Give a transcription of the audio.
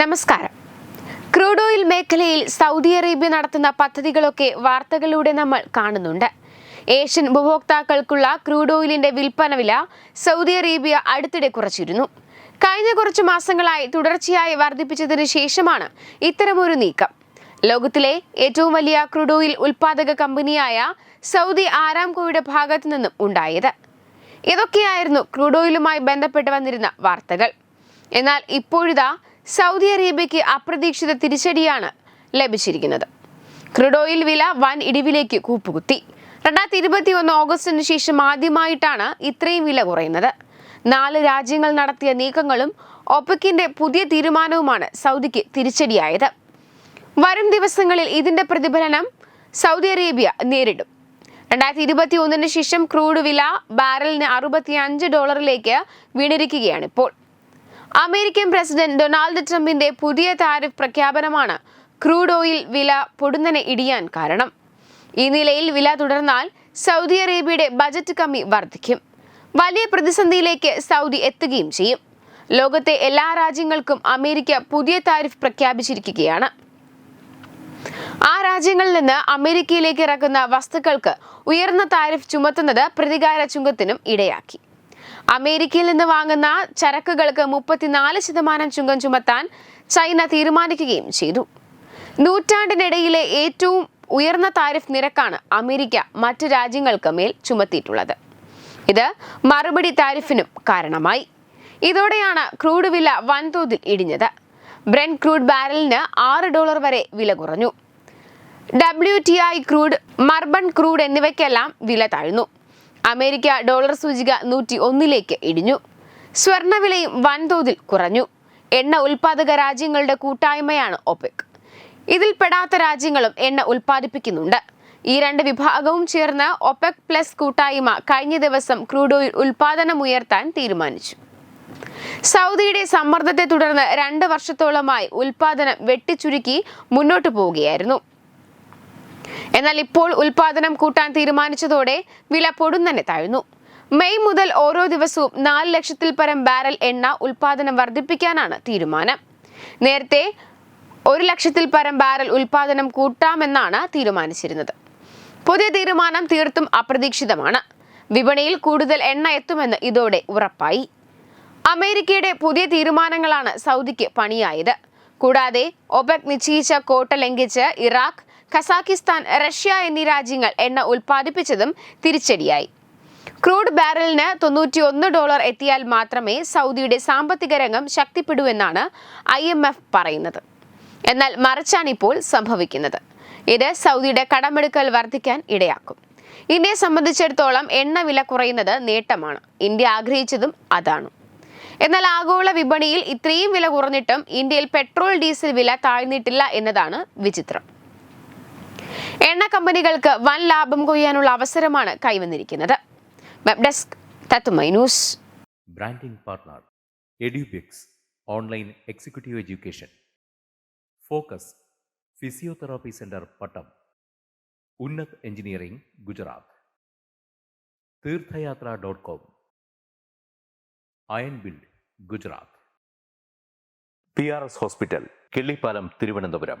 നമസ്കാരം. Crude oil മേഖലയിൽ Saudi Arabia നടത്തുന്ന പദ്ധതികളൊക്കെ വാർത്തകളിലൂടെ നമ്മൾ കാണുന്നുണ്ട്. ഏഷ്യൻ ഉപഭോക്താക്കൾക്കുള്ള ക്രൂഡ് ഓയിലിന്റെ വിൽപ്പന വില സൗദി അറേബ്യ അടുത്തിടെ കുറച്ചിരുന്നു. കഴിഞ്ഞ കുറച്ച് മാസങ്ങളായി തുടർച്ചയായി വർദ്ധിപ്പിച്ചതിന് ശേഷമാണ് ഇത്തരമൊരു നീക്കം. ലോകത്തിലെ ഏറ്റവും വലിയ ക്രൂഡ് ഓയിൽ ഉൽപാദക കമ്പനിയായ സൗദി ആരാംകോയുടെ ഭാഗത്തു നിന്നും ഉണ്ടായത്. ഇതൊക്കെയായിരുന്നു ക്രൂഡ് ഓയിലുമായി ബന്ധപ്പെട്ട് വന്നിരുന്ന വാർത്തകൾ. എന്നാൽ ഇപ്പോഴിതാ സൗദി അറേബ്യയ്ക്ക് അപ്രതീക്ഷിത തിരിച്ചടിയാണ് ലഭിച്ചിരിക്കുന്നത്. ക്രൂഡ് ഓയിൽ വില വൻ ഇടിവിലേക്ക് കൂപ്പുകുത്തി. രണ്ടായിരത്തി ഇരുപത്തി ഒന്ന് ഓഗസ്റ്റിന് ശേഷം ആദ്യമായിട്ടാണ് ഇത്രയും വില കുറയുന്നത്. നാല് രാജ്യങ്ങൾ നടത്തിയ നീക്കങ്ങളും ഒപ്പക്കിന്റെ പുതിയ തീരുമാനവുമാണ് സൗദിക്ക് തിരിച്ചടിയായത്. വരും ദിവസങ്ങളിൽ ഇതിന്റെ പ്രതിഫലനം സൗദി അറേബ്യ നേരിടും. രണ്ടായിരത്തി ഇരുപത്തി ഒന്നിന് ശേഷം ക്രൂഡ് വില ബാരലിന് അറുപത്തി അഞ്ച് ഡോളറിലേക്ക് വീണിരിക്കുകയാണ് ഇപ്പോൾ അമേരിക്കൻ പ്രസിഡന്റ് ഡൊണാൾഡ് ട്രംപിന്റെ പുതിയ താരിഫ് പ്രഖ്യാപനമാണ് ക്രൂഡ് ഓയിൽ വില പൊടുന്നനെ ഇടിയാൻ കാരണം. ഈ നിലയിൽ വില തുടർന്നാൽ സൗദി അറേബ്യയുടെ ബജറ്റ് കമ്മി വർദ്ധിക്കും. വലിയ പ്രതിസന്ധിയിലേക്ക് സൗദി എത്തുകയും ചെയ്യും. ലോകത്തെ എല്ലാ രാജ്യങ്ങൾക്കും അമേരിക്ക പുതിയ താരിഫ് പ്രഖ്യാപിച്ചിരിക്കുകയാണ്. ആ രാജ്യങ്ങളിൽ നിന്ന് അമേരിക്കയിലേക്ക് ഇറക്കുന്ന വസ്തുക്കൾക്ക് ഉയർന്ന താരിഫ് ചുമത്തുന്നത് പ്രതികാര ചുങ്കത്തിനും ഇടയാക്കി. അമേരിക്കയിൽ നിന്ന് വാങ്ങുന്ന ചരക്കുകൾക്ക് മുപ്പത്തിനാല് ശതമാനം ചുങ്കം ചുമത്താൻ ചൈന തീരുമാനിക്കുകയും ചെയ്തു. നൂറ്റാണ്ടിനിടയിലെ ഏറ്റവും ഉയർന്ന താരിഫ് നിരക്കാണ് അമേരിക്ക മറ്റ് രാജ്യങ്ങൾക്ക് മേൽ ചുമത്തിയിട്ടുള്ളത്. ഇത് മറുപടി താരിഫിനും കാരണമായി. ഇതോടെയാണ് ക്രൂഡ് വില വൻതോതിൽ ഇടിഞ്ഞത്. ബ്രെൻ ക്രൂഡ് ബാരലിന് ആറ് ഡോളർ വരെ വില കുറഞ്ഞു. W T I crude Murban crude എന്നിവയ്ക്കെല്ലാം വില താഴ്ന്നു. അമേരിക്ക ഡോളർ സൂചിക നൂറ്റി ഒന്നിലേക്ക് ഇടിഞ്ഞു. സ്വർണവിലയും വൻതോതിൽ കുറഞ്ഞു. എണ്ണ ഉൽപാദക രാജ്യങ്ങളുടെ കൂട്ടായ്മയാണ് ഒപെക് ഇതിൽ പെടാത്ത രാജ്യങ്ങളും എണ്ണ ഉൽപ്പാദിപ്പിക്കുന്നുണ്ട്. ഈ രണ്ട് വിഭാഗവും ചേർന്ന് ഒപെക് പ്ലസ് കൂട്ടായ്മ കഴിഞ്ഞ ദിവസം ക്രൂഡ് ഓയിൽ ഉൽപാദനം ഉയർത്താൻ തീരുമാനിച്ചു. സൗദിയുടെ സമ്മർദ്ദത്തെ തുടർന്ന് രണ്ട് വർഷത്തോളമായി ഉൽപാദനം വെട്ടിച്ചുരുക്കി മുന്നോട്ടു പോവുകയായിരുന്നു. എന്നാൽ ഇപ്പോൾ ഉൽപാദനം കൂട്ടാൻ തീരുമാനിച്ചതോടെ വില പൊടുന്നനെ താഴ്ന്നു. മെയ് മുതൽ ഓരോ ദിവസവും നാല് ലക്ഷത്തിൽ പരം ബാരൽ എണ്ണ ഉൽപാദനം വർദ്ധിപ്പിക്കാനാണ് തീരുമാനം. നേരത്തെ ഒരു ലക്ഷത്തിൽ പരം ബാരൽ ഉൽപാദനം കൂട്ടാമെന്നാണ് തീരുമാനിച്ചിരുന്നത്. പുതിയ തീരുമാനം തീർത്തും അപ്രതീക്ഷിതമാണ്. വിപണിയിൽ കൂടുതൽ എണ്ണ എത്തുമെന്ന് ഇതോടെ ഉറപ്പായി. അമേരിക്കയുടെ പുതിയ തീരുമാനങ്ങളാണ് സൗദിക്ക് പണിയായത്. കൂടാതെ ഒപെക് നിശ്ചയിച്ച കോട്ട ലംഘിച്ച് ഇറാഖ് ഖസാക്കിസ്ഥാൻ റഷ്യ എന്നീ രാജ്യങ്ങൾ എണ്ണ ഉൽപ്പാദിപ്പിച്ചതും തിരിച്ചടിയായി. ക്രൂഡ് ബാരലിന് തൊണ്ണൂറ്റി ഒന്ന് ഡോളർ എത്തിയാൽ മാത്രമേ സൗദിയുടെ സാമ്പത്തിക രംഗം ശക്തിപ്പെടൂ എന്നാണ് ഐ എം എഫ് പറയുന്നത്. എന്നാൽ മറിച്ചാണ് ഇപ്പോൾ സംഭവിക്കുന്നത്. ഇത് സൗദിയുടെ കടമെടുക്കൽ വർദ്ധിക്കാൻ ഇടയാക്കും. ഇന്ത്യയെ സംബന്ധിച്ചിടത്തോളം എണ്ണ വില കുറയുന്നത് നേട്ടമാണ്. ഇന്ത്യ ആഗ്രഹിച്ചതും അതാണ്. എന്നാൽ ആഗോള വിപണിയിൽ ഇത്രയും വില കുറഞ്ഞിട്ടും ഇന്ത്യയിൽ പെട്രോൾ ഡീസൽ വില താഴ്ന്നിട്ടില്ല എന്നതാണ് വിചിത്രം. എണ്ണ കമ്പനികൾക്ക് വൻ ലാഭം കൊയ്യാനുള്ള അവസരമാണ് കൈവന്നിരിക്കുന്നത്. വെബ് ഡെസ്ക് തത്തുമൈ news branding partner Edubix online executive education focus physiotherapy centre Pattom Unnath engineering Gujarat Theerthayathra dot com iron build Gujarat P R S hospital Killippalam Thiruvananthapuram